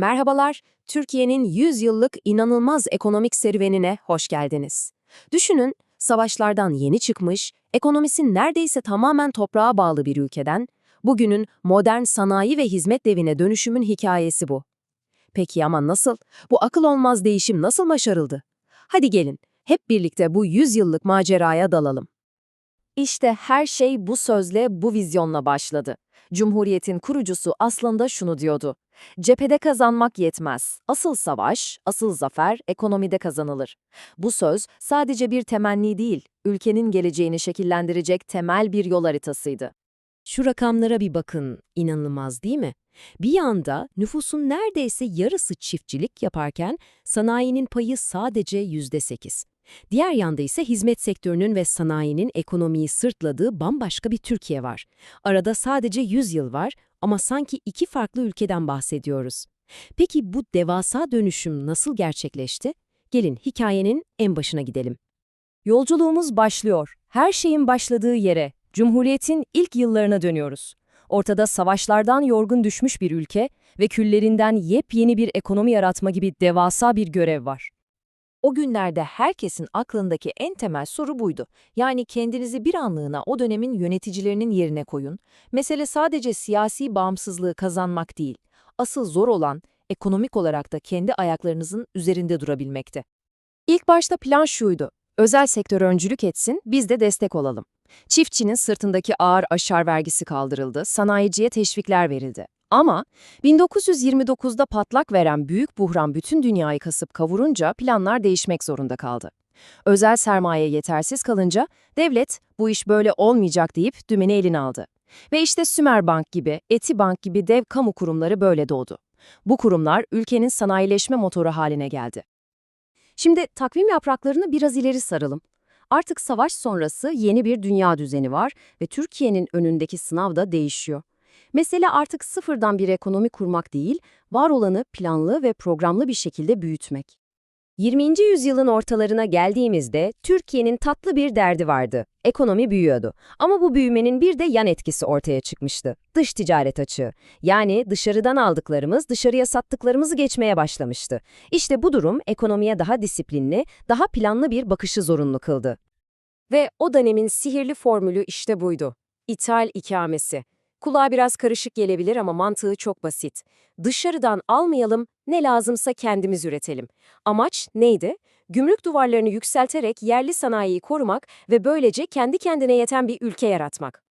Merhabalar, Türkiye'nin 100 yıllık inanılmaz ekonomik serüvenine hoş geldiniz. Düşünün, savaşlardan yeni çıkmış, ekonomisi neredeyse tamamen toprağa bağlı bir ülkeden, bugünün modern sanayi ve hizmet devine dönüşümün hikayesi bu. Peki ama nasıl? Bu akıl olmaz değişim nasıl başarıldı? Hadi gelin, hep birlikte bu 100 yıllık maceraya dalalım. İşte her şey bu sözle, bu vizyonla başladı. Cumhuriyetin kurucusu aslında şunu diyordu. Cephede kazanmak yetmez. Asıl savaş, asıl zafer ekonomide kazanılır. Bu söz sadece bir temenni değil, ülkenin geleceğini şekillendirecek temel bir yol haritasıydı. Şu rakamlara bir bakın, inanılmaz değil mi? Bir yanda nüfusun neredeyse yarısı çiftçilik yaparken sanayinin payı sadece yüzde sekiz. Diğer yanda ise hizmet sektörünün ve sanayinin ekonomiyi sırtladığı bambaşka bir Türkiye var. Arada sadece 100 yıl var ama sanki iki farklı ülkeden bahsediyoruz. Peki bu devasa dönüşüm nasıl gerçekleşti? Gelin hikayenin en başına gidelim. Yolculuğumuz başlıyor. Her şeyin başladığı yere, Cumhuriyet'in ilk yıllarına dönüyoruz. Ortada savaşlardan yorgun düşmüş bir ülke ve küllerinden yepyeni bir ekonomi yaratma gibi devasa bir görev var. O günlerde herkesin aklındaki en temel soru buydu. Yani kendinizi bir anlığına o dönemin yöneticilerinin yerine koyun. Mesele sadece siyasi bağımsızlığı kazanmak değil. Asıl zor olan ekonomik olarak da kendi ayaklarınızın üzerinde durabilmekte. İlk başta plan şuydu. Özel sektör öncülük etsin, biz de destek olalım. Çiftçinin sırtındaki ağır aşar vergisi kaldırıldı, sanayiciye teşvikler verildi. Ama 1929'da patlak veren büyük buhran bütün dünyayı kasıp kavurunca planlar değişmek zorunda kaldı. Özel sermaye yetersiz kalınca devlet bu iş böyle olmayacak deyip dümeni eline aldı. Ve işte Sümerbank gibi, Etibank gibi dev kamu kurumları böyle doğdu. Bu kurumlar ülkenin sanayileşme motoru haline geldi. Şimdi takvim yapraklarını biraz ileri saralım. Artık savaş sonrası yeni bir dünya düzeni var ve Türkiye'nin önündeki sınav da değişiyor. Mesele artık sıfırdan bir ekonomi kurmak değil, var olanı planlı ve programlı bir şekilde büyütmek. 20. yüzyılın ortalarına geldiğimizde Türkiye'nin tatlı bir derdi vardı. Ekonomi büyüyordu. Ama bu büyümenin bir de yan etkisi ortaya çıkmıştı. Dış ticaret açığı. Yani dışarıdan aldıklarımız dışarıya sattıklarımızı geçmeye başlamıştı. İşte bu durum ekonomiye daha disiplinli, daha planlı bir bakışı zorunlu kıldı. Ve o dönemin sihirli formülü işte buydu. İthal ikamesi. Kulağa biraz karışık gelebilir ama mantığı çok basit. Dışarıdan almayalım, ne lazımsa kendimiz üretelim. Amaç neydi? Gümrük duvarlarını yükselterek yerli sanayiyi korumak ve böylece kendi kendine yeten bir ülke yaratmak.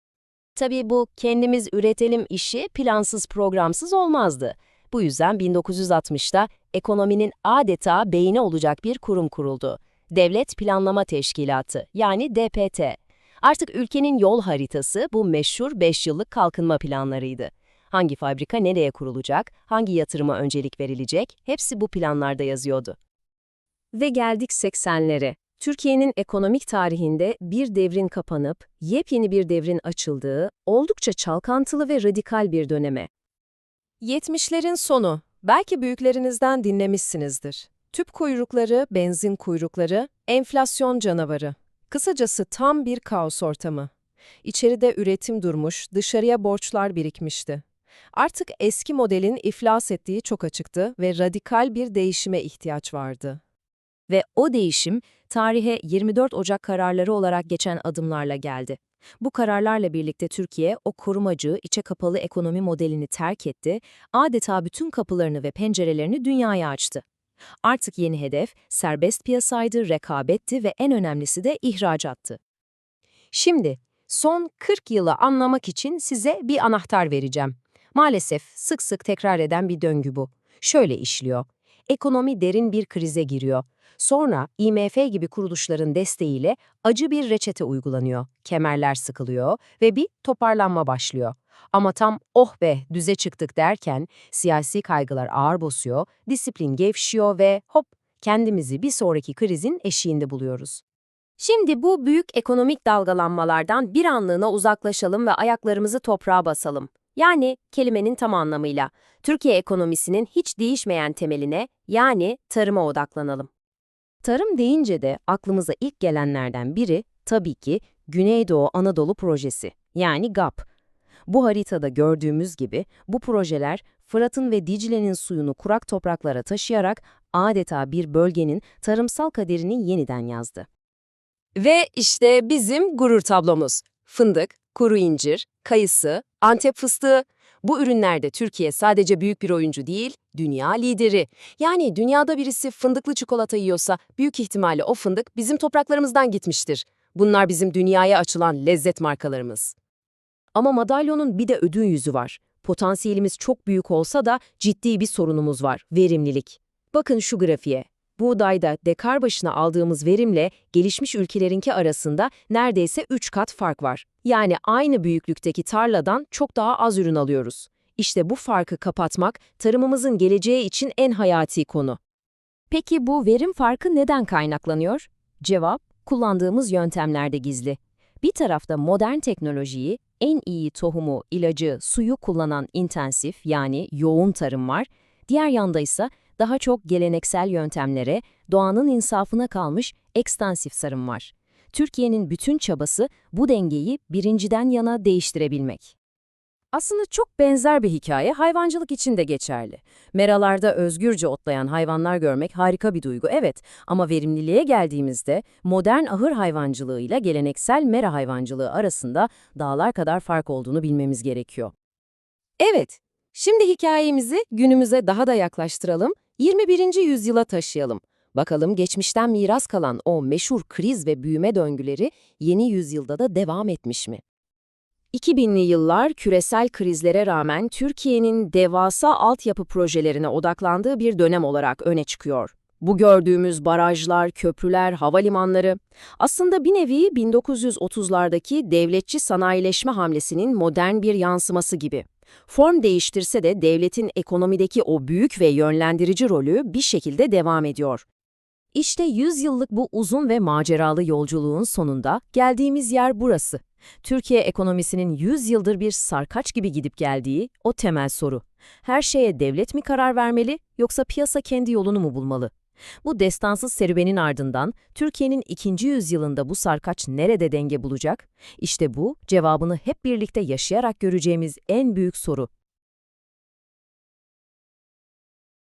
Tabii bu kendimiz üretelim işi plansız programsız olmazdı. Bu yüzden 1960'ta ekonominin adeta beyni olacak bir kurum kuruldu. Devlet Planlama Teşkilatı yani DPT. Artık ülkenin yol haritası bu meşhur 5 yıllık kalkınma planlarıydı. Hangi fabrika nereye kurulacak, hangi yatırıma öncelik verilecek, hepsi bu planlarda yazıyordu. Ve geldik 80'lere. Türkiye'nin ekonomik tarihinde bir devrin kapanıp yepyeni bir devrin açıldığı, oldukça çalkantılı ve radikal bir döneme. 70'lerin sonu. Belki büyüklerinizden dinlemişsinizdir. Tüp kuyrukları, benzin kuyrukları, enflasyon canavarı. Kısacası tam bir kaos ortamı. İçeride üretim durmuş, dışarıya borçlar birikmişti. Artık eski modelin iflas ettiği çok açıktı ve radikal bir değişime ihtiyaç vardı. Ve o değişim tarihe 24 Ocak kararları olarak geçen adımlarla geldi. Bu kararlarla birlikte Türkiye o korumacı, içe kapalı ekonomi modelini terk etti, adeta bütün kapılarını ve pencerelerini dünyaya açtı. Artık yeni hedef serbest piyasaydı, rekabetti ve en önemlisi de ihracattı. Şimdi son 40 yılı anlamak için size bir anahtar vereceğim. Maalesef sık sık tekrar eden bir döngü bu. Şöyle işliyor. Ekonomi derin bir krize giriyor. Sonra IMF gibi kuruluşların desteğiyle acı bir reçete uygulanıyor. Kemerler sıkılıyor ve bir toparlanma başlıyor. Ama tam oh be düze çıktık derken siyasi kaygılar ağır basıyor, disiplin gevşiyor ve hop kendimizi bir sonraki krizin eşiğinde buluyoruz. Şimdi bu büyük ekonomik dalgalanmalardan bir anlığına uzaklaşalım ve ayaklarımızı toprağa basalım. Yani kelimenin tam anlamıyla Türkiye ekonomisinin hiç değişmeyen temeline yani tarıma odaklanalım. Tarım deyince de aklımıza ilk gelenlerden biri tabii ki Güneydoğu Anadolu Projesi yani GAP. Bu haritada gördüğümüz gibi bu projeler Fırat'ın ve Dicle'nin suyunu kurak topraklara taşıyarak adeta bir bölgenin tarımsal kaderini yeniden yazdı. Ve işte bizim gurur tablomuz. Fındık, kuru incir, kayısı, Antep fıstığı. Bu ürünlerde Türkiye sadece büyük bir oyuncu değil, dünya lideri. Yani dünyada birisi fındıklı çikolata yiyorsa büyük ihtimalle o fındık bizim topraklarımızdan gitmiştir. Bunlar bizim dünyaya açılan lezzet markalarımız. Ama madalyonun bir de ödün yüzü var. Potansiyelimiz çok büyük olsa da ciddi bir sorunumuz var, verimlilik. Bakın şu grafiğe. Buğdayda dekar başına aldığımız verimle gelişmiş ülkelerinki arasında neredeyse 3 kat fark var. Yani aynı büyüklükteki tarladan çok daha az ürün alıyoruz. İşte bu farkı kapatmak tarımımızın geleceği için en hayati konu. Peki bu verim farkı neden kaynaklanıyor? Cevap, kullandığımız yöntemlerde gizli. Bir tarafta modern teknolojiyi, en iyi tohumu, ilacı, suyu kullanan intensif yani yoğun tarım var. Diğer yanda ise daha çok geleneksel yöntemlere, doğanın insafına kalmış ekstansif tarım var. Türkiye'nin bütün çabası bu dengeyi birinciden yana değiştirebilmek. Aslında çok benzer bir hikaye hayvancılık için de geçerli. Meralarda özgürce otlayan hayvanlar görmek harika bir duygu, evet. Ama verimliliğe geldiğimizde modern ahır hayvancılığıyla geleneksel mera hayvancılığı arasında dağlar kadar fark olduğunu bilmemiz gerekiyor. Evet, şimdi hikayemizi günümüze daha da yaklaştıralım, 21. yüzyıla taşıyalım. Bakalım geçmişten miras kalan o meşhur kriz ve büyüme döngüleri yeni yüzyılda da devam etmiş mi? 2000'li yıllar küresel krizlere rağmen Türkiye'nin devasa altyapı projelerine odaklandığı bir dönem olarak öne çıkıyor. Bu gördüğümüz barajlar, köprüler, havalimanları aslında bir nevi 1930'lardaki devletçi sanayileşme hamlesinin modern bir yansıması gibi. Form değiştirse de devletin ekonomideki o büyük ve yönlendirici rolü bir şekilde devam ediyor. İşte 100 yıllık bu uzun ve maceralı yolculuğun sonunda geldiğimiz yer burası. Türkiye ekonomisinin 100 yıldır bir sarkaç gibi gidip geldiği o temel soru. Her şeye devlet mi karar vermeli yoksa piyasa kendi yolunu mu bulmalı? Bu destansız serüvenin ardından Türkiye'nin ikinci yüzyılında bu sarkaç nerede denge bulacak? İşte bu cevabını hep birlikte yaşayarak göreceğimiz en büyük soru.